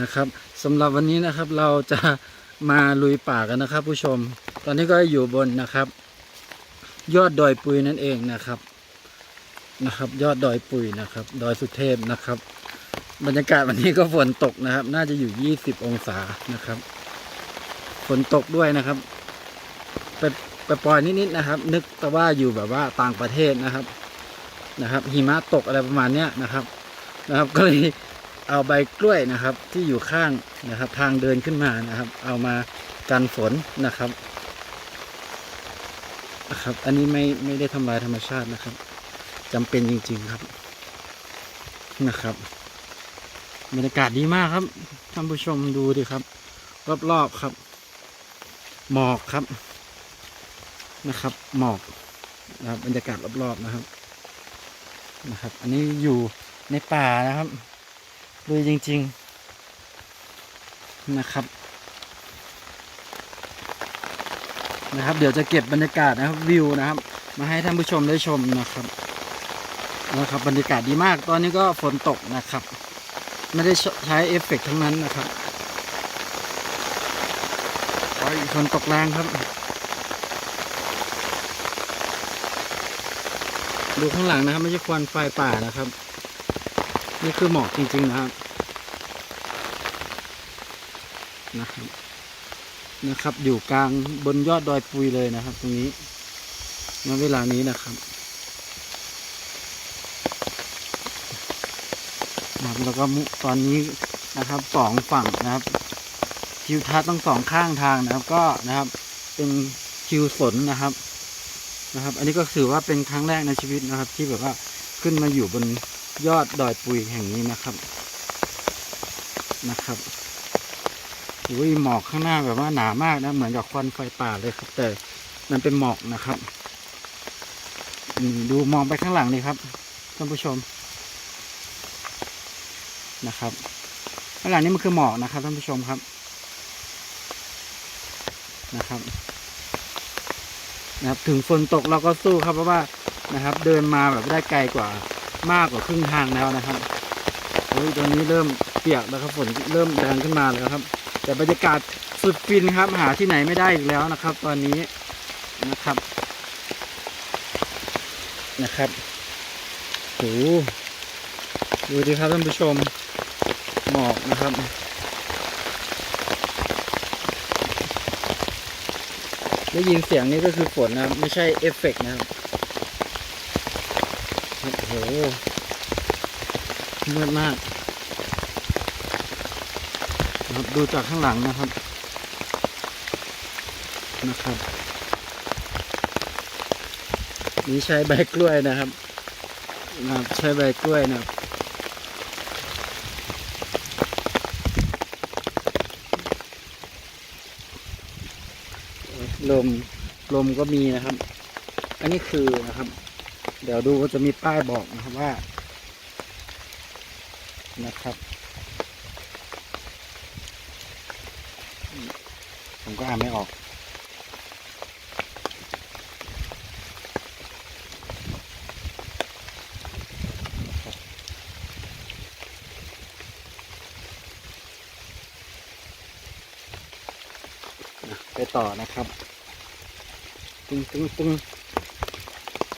นะครับสำหรับวันนี้นะครับเราจะมาลุยป่ากันนะครับ ผู้ชม ตอนนี้ก็อยู่บนนะครับ ยอดดอยปุยนั่นเองนะครับนะครับ ยอดดอยปุยนะครับ ดอยสุเทพนะครับ บรรยากาศวันนี้ก็ฝนตกนะครับ น่าจะอยู่ 20 องศานะครับฝนตกด้วยนะครับไปไปปล่อยนิดๆนะครับ นึกแต่ว่าอยู่แบบว่าต่างประเทศนะครับนะครับหิมะตกอะไรประมาณเนี้ยนะครับ นะครับ ก็เลย เอาใบกล้วยนะครับที่อยู่ข้างนะครับ ทางเดินขึ้นมานะครับ เอามากันฝนนะครับนะครับ อันนี้ไม่ไม่ได้ทำลายธรรมชาตินะครับจำเป็นจริง ๆครับนะครับบรรยากาศดีมากครับท่านผู้ชมดูดิครับ รอบๆครับ หมอกครับนะครับ หมอกนะครับบรรยากาศรอบๆนะครับนะครับ อันนี้อยู่ในป่านะครับ ดูจริง ๆ นะครับ นะครับ เดี๋ยวจะเก็บบรรยากาศนะครับวิวนะครับ มาให้ท่านผู้ชมได้ชมนะครับนะครับ บรรยากาศดีมาก ตอนนี้ก็ฝนตกนะครับ ไม่ได้ใช้เอฟเฟกต์ทั้งนั้นนะครับฝนตกแรงครับ ดูข้างหลังนะครับ ไม่ใช่ควันไฟป่านะครับ นี่คือหมอกจริง ๆ นะครับ นะครับนะครับ อยู่กลางบนยอดดอยปุยเลยนะครับ ตรงนี้ณเวลานี้นะครับนะครับแล้วก็ตอนนี้นะครับสองฝั่งนะครับทิวทัศน์ทั้งสองข้างทางนะครับก็นะครับเป็นทิวฝนนะครับนะครับ อันนี้ก็ถือว่าเป็นครั้งแรกในชีวิตนะครับ ที่แบบว่าขึ้นมาอยู่บน ยอดดอยปุยแห่งนี้นะครับนะครับอุ้ยหมอกข้างหน้าแบบว่าหนามากนะ เหมือนกับควันไฟป่าเลยครับ แต่มันเป็นหมอกนะครับอืมดูมองไปข้างหลังนี่ครับท่านผู้ชมนะครับข้างหลังนี้มันคือหมอกนะครับท่านผู้ชมครับนะครับนะครับ ถึงฝนตกเราก็สู้ครับเพราะว่านะครับ เดินมาแบบได้ไกลกว่า มากกว่าครึ่งทางแล้วนะครับโอ้ยตอนนี้เริ่มเปียกแล้วครับฝนเริ่มแรงขึ้นมาแล้วครับ แต่บรรยากาศสุดฟินครับ หาที่ไหนไม่ได้อีกแล้วนะครับ ตอนนี้นะครับนะครับโหดูดิครับท่านผู้ชมหมอกนะครับได้ยินเสียงนี้ก็คือฝนนะไม่ใช่เอฟเฟกต์นะครับ โอ้โหมืดมากนะครับดูจากข้างหลังนะครับ นะครับ นี่ใช้ใบกล้วยนะครับนะใช้ใบกล้วยนะครับลมลมก็มีนะครับ อันนี้คือนะครับ เดี๋ยวดูว่าจะมีป้ายบอกนะครับว่า นะครับ ผมก็อ่านไม่ออก ไปต่อนะครับ ตึงตึงตึง